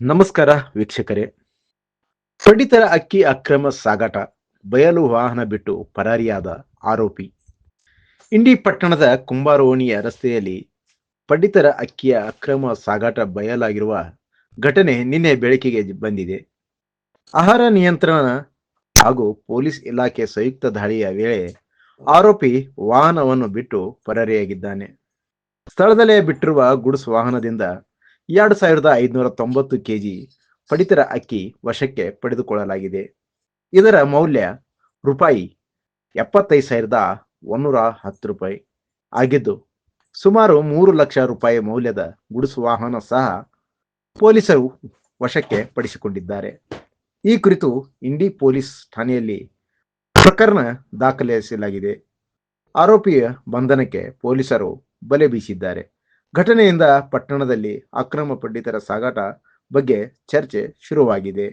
ನಮಸ್ಕಾರ ವೀಕ್ಷಕರೇ. ಪಡಿತರ ಅಕ್ಕಿ ಅಕ್ರಮ ಸಾಗಾಟ, ಬಯಲು ವಾಹನ ಬಿಟ್ಟು ಪರಾರಿಯಾದ ಆರೋಪಿ. ಇಂಡಿ ಪಟ್ಟಣದ ಕುಂಬಾರೋಣಿಯ ರಸ್ತೆಯಲ್ಲಿ ಪಡಿತರ ಅಕ್ಕಿಯ ಅಕ್ರಮ ಸಾಗಾಟ ಬಯಲಾಗಿರುವ ಘಟನೆ ನಿನ್ನೆ ಬೆಳಕಿಗೆ ಬಂದಿದೆ. ಆಹಾರ ನಿಯಂತ್ರಣ ಹಾಗೂ ಪೊಲೀಸ್ ಇಲಾಖೆ ಸಂಯುಕ್ತ ದಾಳಿಯ ವೇಳೆ ಆರೋಪಿ ವಾಹನವನ್ನು ಬಿಟ್ಟು ಪರಾರಿಯಾಗಿದ್ದಾನೆ. ಸ್ಥಳದಲ್ಲೇ ಬಿಟ್ಟಿರುವ ಗುಡ್ಸ್ ವಾಹನದಿಂದ ಎರಡು ಸಾವಿರದ ಐದುನೂರ ತೊಂಬತ್ತು ಕೆಜಿ ಪಡಿತರ ಅಕ್ಕಿ ವಶಕ್ಕೆ ಪಡೆದುಕೊಳ್ಳಲಾಗಿದೆ. ಇದರ ಮೌಲ್ಯ ರೂಪಾಯಿ ಎಪ್ಪತ್ತೈದು ಸಾವಿರದ ಒಂದೂರ ಹತ್ತು ರೂಪಾಯಿ ಆಗಿದ್ದು, ಸುಮಾರು ಮೂರು ಲಕ್ಷ ರೂಪಾಯಿ ಮೌಲ್ಯದ ಗುಡಿಸು ವಾಹನ ಸಹ ಪೊಲೀಸರು ವಶಕ್ಕೆ ಪಡಿಸಿಕೊಂಡಿದ್ದಾರೆ. ಈ ಕುರಿತು ಇಂಡಿ ಪೊಲೀಸ್ ಠಾಣೆಯಲ್ಲಿ ಪ್ರಕರಣ ದಾಖಲಿಸಲಾಗಿದೆ. ಆರೋಪಿಯ ಬಂಧನಕ್ಕೆ ಪೊಲೀಸರು ಬಲೆ ಬೀಸಿದ್ದಾರೆ. ಘಟನೆಯಿಂದ ಪಟ್ಟಣದಲ್ಲಿ ಅಕ್ರಮ ಪಂಡಿತರ ಸಾಗಾಟ ಬಗ್ಗೆ ಚರ್ಚೆ ಶುರುವಾಗಿದೆ.